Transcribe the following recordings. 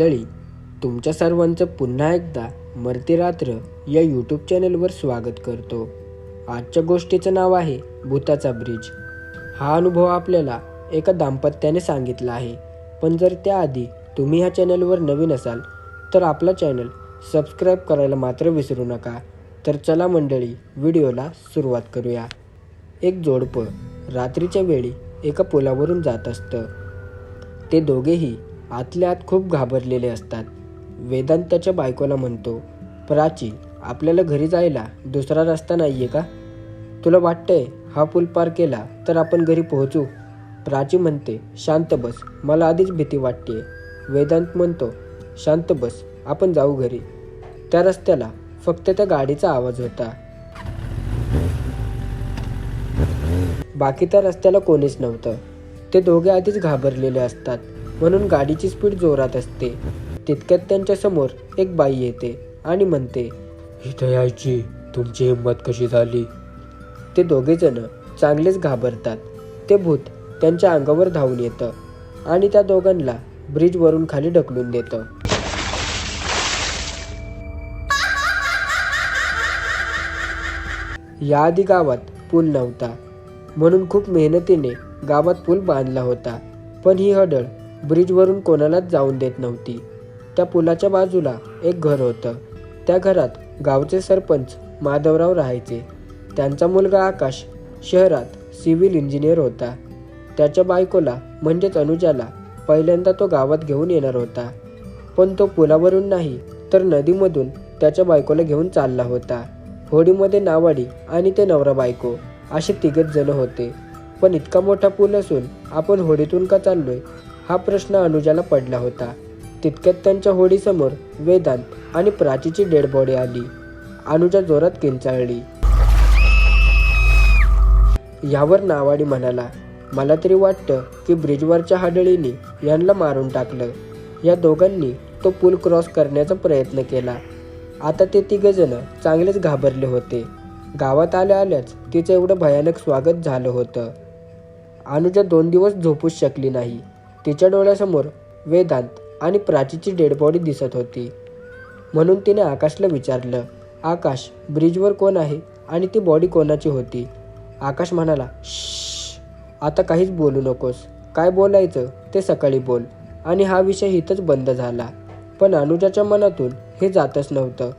मंडळी तुमच्या सर्वांचं पुन्हा एकदा मरती रात्र या यूट्यूब चॅनलवर स्वागत करतो. आजच्या गोष्टीचं नाव आहे भूताचा ब्रिज. हा अनुभव आपल्याला एका दाम्पत्याने सांगितला आहे. पण जर त्याआधी तुम्ही ह्या चॅनलवर नवीन असाल तर आपला चॅनल सबस्क्राईब करायला मात्र विसरू नका. तर चला मंडळी व्हिडिओला सुरुवात करूया. एक जोडपं रात्रीच्या वेळी एका पुलावरून जात असतं. ते दोघेही आतल्या आत खूप घाबरलेले असतात. वेदांत त्याच्या बायकोला म्हणतो प्राची आपल्याला घरी जायला दुसरा रस्ता नाही आहे का? तुला वाटतंय हा पूल पार केला तर आपण घरी पोहोचू? प्राची म्हणते शांत बस मला आधीच भीती वाटते वेदांत म्हणतो शांत बस आपण जाऊ घरी. त्या रस्त्याला फक्त त्या गाडीचा आवाज होता. बाकी त्या रस्त्याला कोणीच नव्हतं. ते दोघे आधीच घाबरलेले असतात. म्हणून गाडीची स्पीड जोरात असते. तितक्यात त्यांच्यासमोर एक बाई येते आणि म्हणते इथं यायची. तुमची हिंमत कशी झाली? ते दोघे जण चांगलेच घाबरतात. ते भूत त्यांच्या अंगावर धावून येतं आणि त्या दोघांना ब्रिजवरून खाली ढकलून देतं. याआधी गावात पूल नव्हता. म्हणून खूप मेहनतीने गावात पूल बांधला होता. पण ही हडळ ब्रिजवरून कोणालाच जाऊन देत नव्हती. त्या पुलाच्या बाजूला एक घर होतं. त्या घरात गावचे सरपंच माधवराव राहायचे. त्यांचा मुलगा आकाश शहरात सिव्हिल इंजिनियर होता. त्याच्या बायकोला म्हणजेच अनुजाला पहिल्यांदा तो गावात घेऊन येणार होता. पण तो पुलावरून नाही तर नदीमधून त्याच्या बायकोला घेऊन चालला होता. होडीमध्ये नावाडी आणि ते नवरा बायको असे तिघच जण होते. पण इतका मोठा पूल असून आपण होडीतून का चाललोय हा प्रश्न अनुजाला पडला होता. तितक्यात त्यांच्या होडीसमोर वेदांत आणि प्राचीची डेड बॉडी आली. अनुजा जोरात किंचाळली. यावर नावाडी म्हणाला मला तरी वाटतं की ब्रिजवरच्या हाडळीने यांना मारून टाकलं. या दोघांनी तो पूल क्रॉस करण्याचा प्रयत्न केला. आता ते तिघजण चांगलेच घाबरले होते. गावात आल्या आल्याच तिचं एवढं भयानक स्वागत झालं होतं. अनुजा दोन दिवस झोपूच शकली नाही. तिच्या डोळ्यासमोर वेदांत आणि प्राचीची डेड बॉडी दिसत होती. म्हणून तिने आकाशला विचारलं आकाश ब्रिजवर कोण आहे आणि ती बॉडी कोणाची होती? आकाश म्हणाला आता काहीच बोलू नकोस. काय बोलायचं ते सकाळी बोल. आणि हा विषय इथंच बंद झाला. पण अनुजाच्या मनातून हे जातच नव्हतं.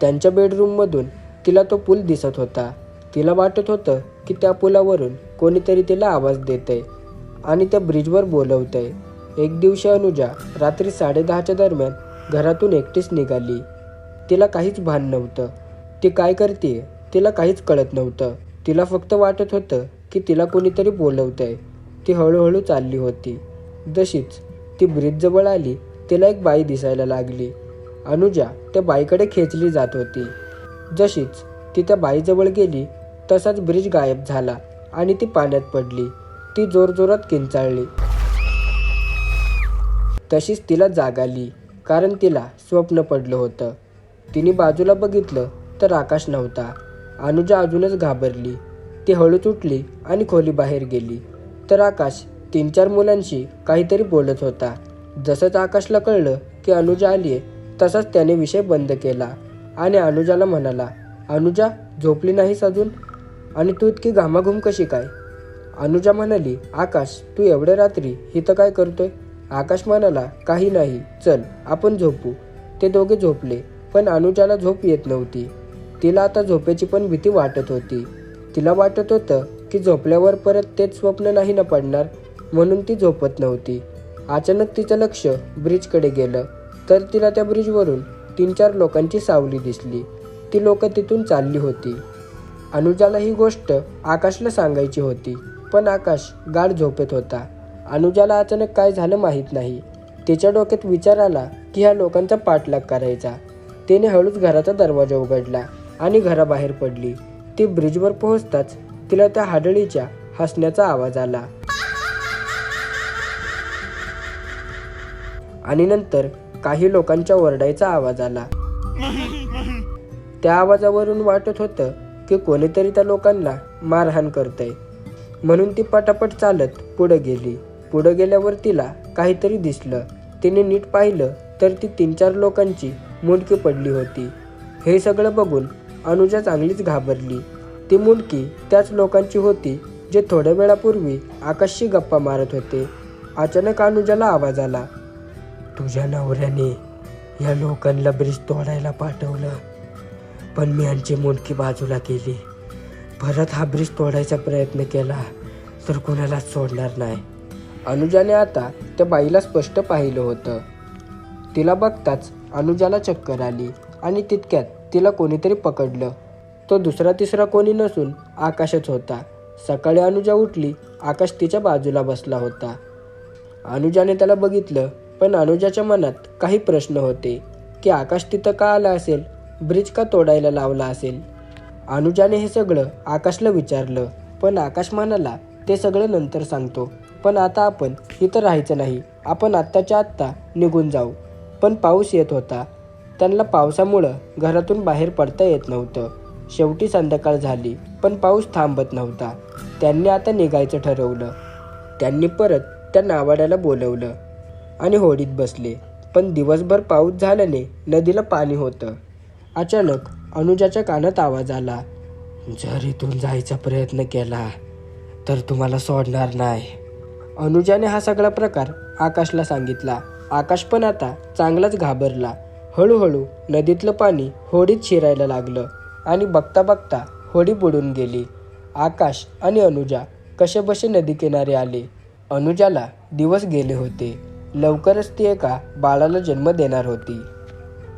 त्यांच्या बेडरूममधून तिला तो पूल दिसत होता. तिला वाटत होतं की त्या पुलावरून कोणीतरी तिला आवाज देते आणि त्या ब्रिजवर बोलवतंय. एक दिवशी अनुजा रात्री साडेदहाच्या दरम्यान घरातून एकटीच निघाली. तिला काहीच भान नव्हतं. ती काय करते तिला काहीच कळत नव्हतं. तिला फक्त वाटत होतं की तिला कोणीतरी बोलवतंय. ती हळूहळू चालली होती. जशीच ती ब्रिजजवळ आली तिला एक बाई दिसायला लागली. अनुजा त्या बाईकडे खेचली जात होती. जशीच ती त्या बाईजवळ गेली तसाच ब्रिज गायब झाला आणि ती पाण्यात पडली. ती जोरजोरात किंचाळली. तशीच तिला जाग आली कारण तिला स्वप्न पडलं होतं. तिने बाजूला बघितलं तर आकाश नव्हता. अनुजा अजूनच घाबरली. ती हळूच उठली आणि खोली बाहेर गेली. तर आकाश तीन चार मुलांशी काहीतरी बोलत होता. जसंच आकाशला कळलं की अनुजा आलीये तसाच त्याने विषय बंद केला आणि अनुजाला म्हणाला अनुजा झोपली नाहीस अजून? आणि तू इतकी घामाघूम कशी काय? अनुजा म्हणाली आकाश तू एवढ्या रात्री इथं काय करतोय? आकाश म्हणाला काही नाही चल आपण झोपू. ते दोघे झोपले पण अनुजाला झोप येत नव्हती. तिला आता झोपेची पण भीती वाटत होती. तिला वाटत होतं की झोपल्यावर परत तेच स्वप्न नाही ना पडणार म्हणून ती झोपत नव्हती. अचानक तिचं लक्ष ब्रिजकडे गेलं. तर तिला त्या ब्रिजवरून तीन चार लोकांची सावली दिसली. ती लोकं तिथून चालली होती. अनुजाला ही गोष्ट आकाशला सांगायची होती. पण आकाश गाढ झोपेत होता. अनुजाला अचानक काय झालं माहीत नाही. तिच्या डोक्यात विचार आला की ह्या लोकांचा पाठलाग करायचा. तिने हळूच घराचा दरवाजा उघडला आणि घराबाहेर पडली. ती ब्रिजवर पोहोचताच तिला त्या हाडळीच्या हसण्याचा आवाज आला. आणि नंतर काही लोकांच्या ओरडायचा आवाज आला. त्या आवाजावरून वाटत होतं की कोणीतरी त्या लोकांना मारहाण करतंय. म्हणून ती पटापट चालत पुढं गेली. पुढं गेल्यावर तिला काहीतरी दिसलं. तिने नीट पाहिलं तर ती तीन चार लोकांची मुंडकी पडली होती. हे सगळं बघून अनुजा चांगलीच घाबरली. ती मुंडकी त्याच लोकांची होती जे थोड्या वेळापूर्वी आकाशशी गप्पा मारत होते. अचानक अनुजाला आवाज आला. तुझ्या नवऱ्याने या लोकांना ब्रिज तोडायला पाठवलं. पण मी यांची मुंडकी बाजूला केली. परत हा ब्रिज तोडायचा प्रयत्न केला तर कुणालाच सोडणार नाही. अनुजाने आता त्या बाईला स्पष्ट पाहिलं होतं. तिला बघताच अनुजाला चक्कर आली आणि तितक्यात तिला कोणीतरी पकडलं. तो दुसरा तिसरा कोणी नसून आकाशच होता. सकाळी अनुजा उठली आकाश तिच्या बाजूला बसला होता. अनुजाने त्याला बघितलं पण अनुजाच्या मनात काही प्रश्न होते की आकाश तिथं का आला असेल? ब्रिज का तोडायला लावला असेल? अनुजाने हे सगळं आकाशला विचारलं. पण आकाश म्हणाला ते सगळं नंतर सांगतो. पण आता आपण इथं राहायचं नाही. आपण आत्ताच्या आत्ता निघून जाऊ. पण पाऊस येत होता. त्यांना पावसामुळं घरातून बाहेर पडता येत नव्हतं. शेवटी संध्याकाळ झाली. पण पाऊस थांबत नव्हता. त्यांनी आता निघायचं ठरवलं. त्यांनी परत त्या नावाड्याला बोलवलं आणि होडीत बसले. पण दिवसभर पाऊस झाल्याने नदीला पाणी होतं. अचानक अनुजाच्या कानात आवाज आला. जर इथून जायचा प्रयत्न केला तर तुम्हाला सोडणार नाही. अनुजाने हा सगळा प्रकार आकाशला सांगितला. आकाश पण आता चांगलाच घाबरला. हळूहळू नदीतलं पाणी होडीत शिरायला लागलं आणि बघता बघता होडी बुडून गेली. आकाश आणि अनुजा कसेबसे नदीकिनारी आले. अनुजाला दिवस गेले होते. लवकरच ती एका बाळाला जन्म देणार होती.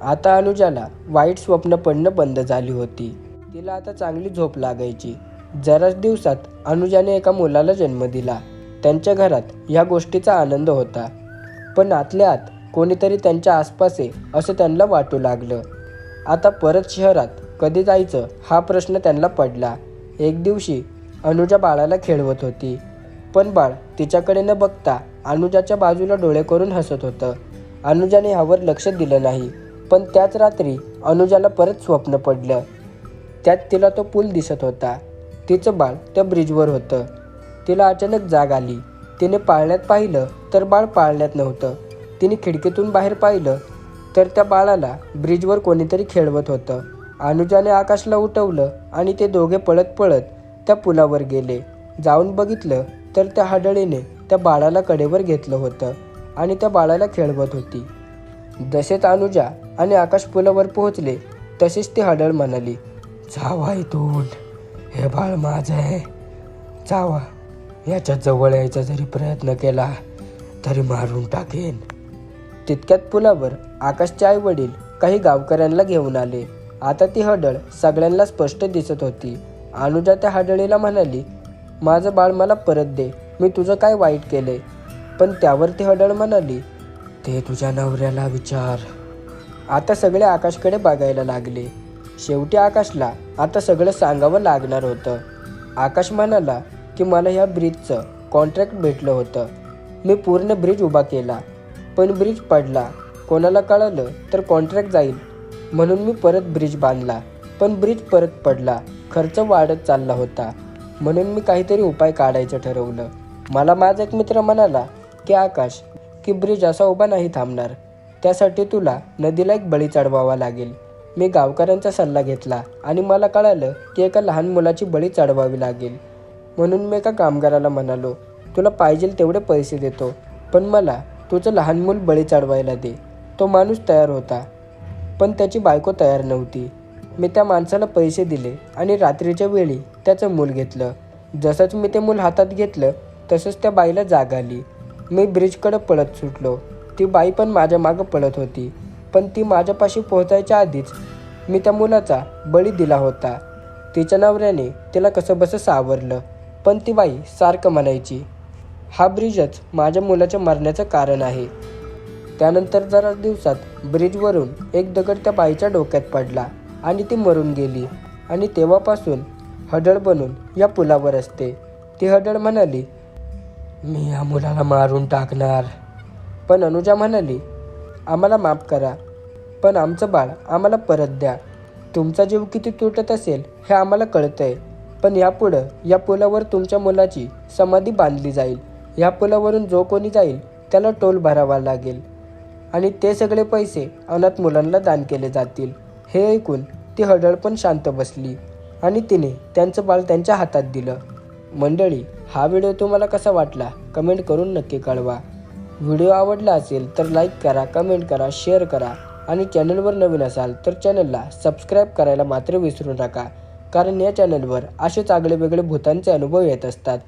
आता अनुजाला वाईट स्वप्न पडणं बंद झाली होती. तिला आता चांगली झोप लागायची. जराच दिवसात अनुजाने एका मुलाला जन्म दिला. त्यांच्या घरात या गोष्टीचा आनंद होता. पण आतल्या आत कोणीतरी त्यांच्या आसपास आहे असं त्यांना वाटू लागलं. आता परत शहरात कधी जायचं हा प्रश्न त्यांना पडला. एक दिवशी अनुजा बाळाला खेळवत होती. पण बाळ तिच्याकडे न बघता अनुजाच्या बाजूला डोळे करून हसत होतं. अनुजाने ह्यावर लक्ष दिलं नाही. पण त्याच रात्री अनुजाला परत स्वप्न पडलं. त्यात तिला तो पूल दिसत होता. तिचं बाळ त्या ब्रिजवर होतं. तिला अचानक जाग आली. तिने पाळण्यात पाहिलं तर बाळ पाळण्यात नव्हतं. तिने खिडकीतून बाहेर पाहिलं तर त्या बाळाला ब्रिजवर कोणीतरी खेळवत होतं. अनुजाने आकाशला उठवलं आणि ते दोघे पळत पळत त्या पुलावर गेले. जाऊन बघितलं तर त्या हाडळीने त्या बाळाला कडेवर घेतलं होतं आणि त्या बाळाला खेळवत होती. जसेच अनुजा आणि आकाश पुलावर पोहोचले तसेच ती हडळ म्हणाली जावा इथून. हे बाळ माझं आहे. जावा. याच्या जवळ यायचा जरी प्रयत्न केला तरी मारून टाकेन. तितक्यात पुलावर आकाशचे आई वडील काही गावकऱ्यांना घेऊन आले. आता ती हडळ सगळ्यांना स्पष्ट दिसत होती. अनुजा त्या हडळीला म्हणाली माझं बाळ मला परत दे. मी तुझं काय वाईट केलंय? पण त्यावर ती हडळ म्हणाली ते तुझ्या नवऱ्याला विचार. आता सगळे आकाशकडे बघायला लागले. शेवटी आकाशला आता सगळं सांगावं लागणार होतं. आकाश म्हणाला की मला ह्या ब्रिजचं कॉन्ट्रॅक्ट भेटलं होतं. मी पूर्ण ब्रिज उभा केला. पण ब्रिज पडला. कोणाला कळालं तर कॉन्ट्रॅक्ट जाईल. म्हणून मी परत ब्रिज बांधला. पण ब्रिज परत पडला. खर्च वाढत चालला होता. म्हणून मी काहीतरी उपाय काढायचं ठरवलं. मला माझा एक मित्र म्हणाला की आकाश की ब्रिज असा उभा नाही थांबणार. त्यासाठी तुला नदीला एक बळी चढवावा लागेल. मी गावकऱ्यांचा सल्ला घेतला आणि मला कळालं की एका लहान मुलाची बळी चढवावी लागेल. म्हणून मी एका कामगाराला म्हणालो तुला पाहिजे तेवढे पैसे देतो पण मला तुझं लहान मूल बळी चढवायला दे. तो माणूस तयार होता. पण त्याची बायको तयार नव्हती. मी त्या माणसाला पैसे दिले आणि रात्रीच्या वेळी त्याचं मूल घेतलं. जसंच मी ते मूल हातात घेतलं तसंच त्या बाईला जाग आली. मी ब्रिजकडं पळत सुटलो. ती बाई पण माझ्या मागं पळत होती. पण ती माझ्यापाशी पोहोचायच्या आधीच मी त्या मुलाचा बळी दिला होता. तिच्या नवऱ्याने तिला कसं बसं सावरलं. पण ती बाई सारखं म्हणायची हा ब्रिजच माझ्या मुलाच्या मरण्याचं कारण आहे. त्यानंतर जरा दिवसात ब्रिजवरून एक दगड त्या बाईच्या डोक्यात पडला आणि ती मरून गेली. आणि तेव्हापासून हडळ बनून या पुलावर असते. ती हडळ म्हणाली मी या मुलाला मारून टाकणार. पण अनुजा म्हणाली आम्हाला माफ करा पण आमचं बाळ आम्हाला परत द्या. तुमचा जीव किती तुटत असेल हे आम्हाला कळतंय. पण यापुढं या पुलावर तुमच्या मुलाची समाधी बांधली जाईल. या पुलावरून जो कोणी जाईल त्याला टोल भरावा लागेल. आणि ते सगळे पैसे अनाथ मुलांना दान केले जातील. हे ऐकून ती हडळ पण शांत बसली आणि तिने त्यांचं बाळ त्यांच्या हातात दिलं. मंडळी हा व्हिडिओ तुम्हाला कसा वाटला कमेंट करून नक्की कळवा. व्हिडिओ आवडला असेल तर लाईक करा कमेंट करा शेअर करा आणि चॅनलवर नवीन असाल तर चॅनलला सबस्क्राईब करायला मात्र विसरू नका कारण या चॅनलवर असेच आगळे वेगळे भूतांचे अनुभव येत असतात.